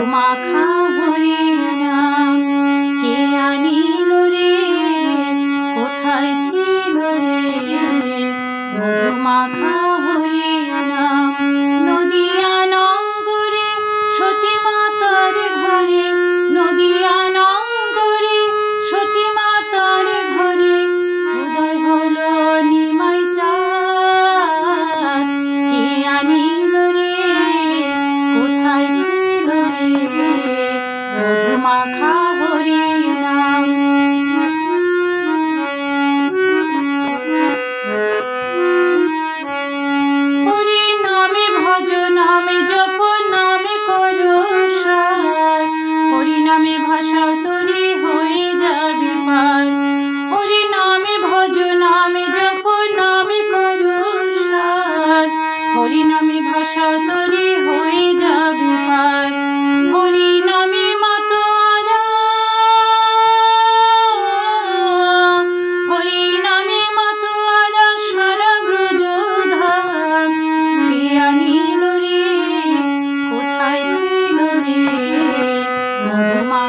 মাখা হরি নাম। কে আনিল রে? কোথায় ছিল রে? মাখা রাখা হরি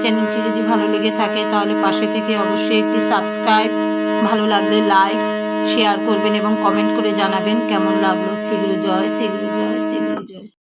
চ্যানেলটি যদি ভালো লেগে থাকে তাহলে পাশে থেকে অবশ্যই একটি সাবস্ক্রাইব ভালো লাগলে লাইক শেয়ার করবেন এবং কমেন্ট করে জানাবেন কেমন লাগল। সেগুলো জয় সেগুলো জয় সেগুলো জয়।